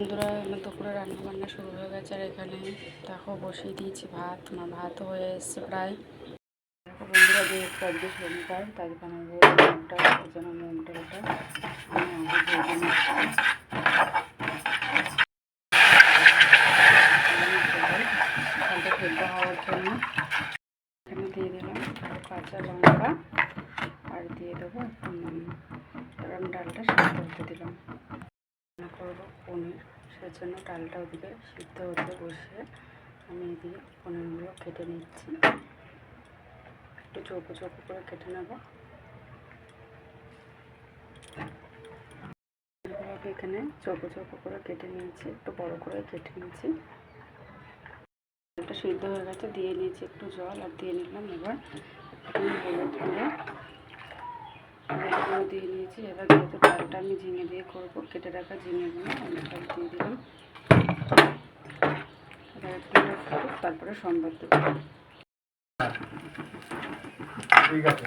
বন্ধুরা দুপুরে রান্না বান্না শুরু হয়ে গেছে আর এখানে দেখো বসিয়ে দিয়েছি ভাত আমার ভাত হয়ে এসছে প্রায়। দেখো বন্ধুরা, যে সবজি শনিবার তার জন্য মুগটা তার জন্য মুগ ডালটা আমি আগে ভেজে হওয়ার জন্য এখানে দিয়ে দিলাম কাঁচা লঙ্কা আর দিয়ে দেবো একটু নুন। ডালটা সেদ্ধ হতে দিলাম। করব পনির। সেজন্য ডালটা ওদিকে সিদ্ধ হতে বসিয়ে আমি এদিকে পনিরগুলো কেটে নিচ্ছি। একটু চৌকো চৌকো করে কেটে নেব। এখানে চৌকো চৌকো করে কেটে নিয়েছি, একটু বড় করে কেটে নিয়েছি। ডালটা সিদ্ধ হয়ে গেছে, দিয়ে নিয়েছি একটু জল আর দিয়ে নিলাম এবার হলুদ গুঁড়ো। হলুদ দিয়ে নিয়েছি এবার যেহেতু ডালটা আমি ঝিঙে দিয়ে করব। কেটে রাখা ঝিঙেগুলো আমি সব দিয়ে দিলাম। এবার একটু ফুটুক, তারপরে সম্বাদ দেবো। ঠিক আছে।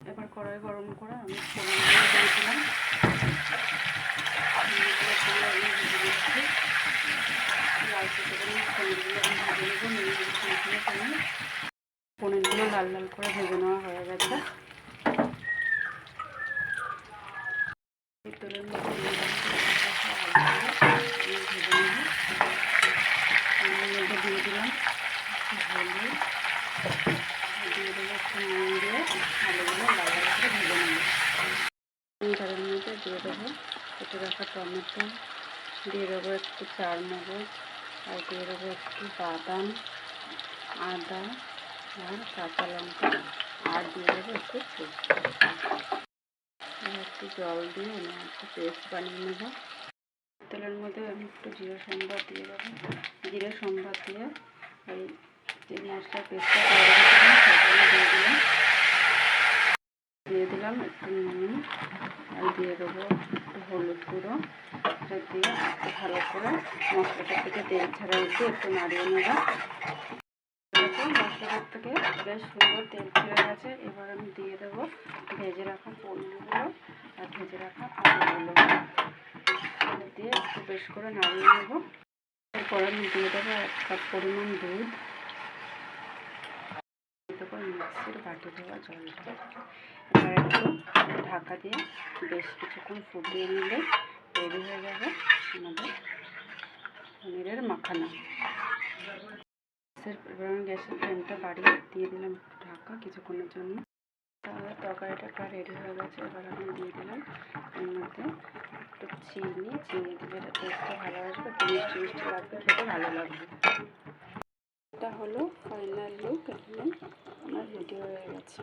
এবার কড়াই গরম করে আমি ফোড়নগুলো দিয়েছিলাম ফোড়নগুলো দিয়ে আমি ভেজে দিচ্ছি লালচে করে পনিরগুলো আমি ভেজে নেব মেরে পনির পনিরগুলো লাল লাল করে ভেজে নেওয়া হয়ে গেছে। মধ্যে দিয়ে দিলাম আলুগুলো, দিয়ে দিয়ে আলুগুলো লাল করে দিয়ে দেবো রাখা টমেটো। দিয়ে দেবো একটু চারমগজ আর দিয়ে দেবো একটু বাদাম আদা। আর কাঁচা লঙ্কা আর দিয়ে দেবো একটু একটু জল দিয়ে আমি একটু পেস্ট বানিয়ে নেব। তেলের মধ্যে আমি একটু জিরে সম্বাদ দিয়ে দেবো। জিরে সম্বাদ দিয়ে এই যে মশলা পেস্টটা দিয়ে দিলাম। দিয়ে দিলাম একটু নুন আর দিয়ে দেবো একটু হলুদ গুঁড়ো। দিয়ে একটু ভালো করে মশলাটা থেকে তেল ছাড়া উঠে একটু নাড়িয়ে নেব। বেশ সুন্দর তেল ছেড়ে গেছে। এবার আমি দিয়ে দেবো ভেজে রাখা পনিরগুলো আর ভেজে রাখা আলুগুলো দিয়ে একটু বেশ করে নাড়িয়ে নেব। এরপর আমি দিয়ে দেবো এক কাপ পরিমাণ দুধ। মিক্সির বাটি দেওয়া জলটা। এবার একটু ঢাকা দিয়ে বেশ কিছুক্ষণ ফুটিয়ে নিলে তৈরি হয়ে যাবে আমাদের পনিরের মাখানা। গ্যাসের গ্যাসের ফ্লেমটা বাড়িয়ে দিয়ে দিলাম একটু ঢাকা কিছুক্ষণের জন্য। তাহলে তরকারিটা প্রায় রেডি হয়ে গেছে, এবার আমি দিয়ে দিলাম এর মধ্যে একটু চিনি। চিনি দিলে এটা টেস্টটা ভালো আসবে, একটু মিষ্টি মিষ্টি লাগবে, খেতে ভালো লাগবে। এটা হলো ফাইনাল লুক এখানে আমার রেডি হয়ে গেছে।